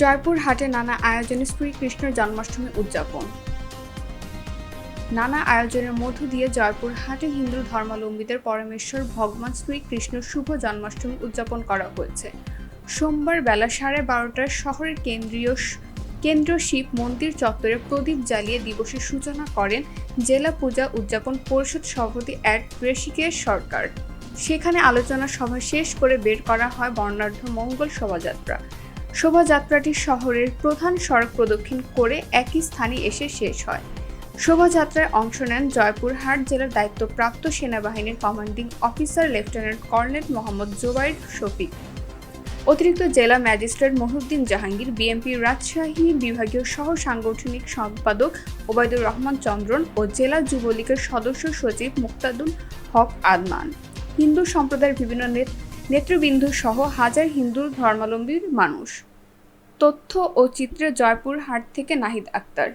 জয়পুর হাটে নানা আয়োজনে শ্রীকৃষ্ণের জন্মাষ্টমী উদযাপন। নানা আয়োজনের মধ্য দিয়ে জয়পুর হাটে হিন্দু ধর্মাবলম্বীদের পরমেশ্বর ভগবান শ্রীকৃষ্ণ শুভ জন্মাষ্টমী উদযাপন করা হয়েছে। সোমবার বেলা সাড়ে বারোটার শহরের কেন্দ্রীয় কেন্দ্র শিব মন্দির চত্বরে প্রদীপ জ্বালিয়ে দিবসের সূচনা করেন জেলা পূজা উদযাপন পরিষদ সভাপতি অ্যাড ঋষিকেশ সরকার। সেখানে আলোচনা সভা শেষ করে বের করা হয় বর্ণাঢ্য মঙ্গল শোভাযাত্রা। শোভাযাত্রাটি শহরের প্রধান সড়ক প্রদক্ষিণ করে একই স্থানে এসে শেষ হয়। শোভাযাত্রায় অংশ নেন জয়পুরহাট জেলার দায়িত্বপ্রাপ্ত সেনাবাহিনীর commanding officer lieutenant colonel Mohammad Zobair Shafiq. অতিরিক্ত জেলা ম্যাজিস্ট্রেট মহিউদ্দিন জাহাঙ্গীর বিএমপি রাজশাহী বিভাগীয় সহ সাংগঠনিক সম্পাদক ওবায়দুর রহমান চন্দ্রন ও জেলা যুবলীগের সদস্য সচিব মুক্তাদুল হক আদমান হিন্দু সম্প্রদায়ের বিভিন্ন নেত- নেতৃবৃন্দ সহ হাজার হিন্দু ধর্মাবলম্বীর মানুষ। তথ্য ও চিত্রে জয়পুরহাট থেকে নাহিদ আক্তার।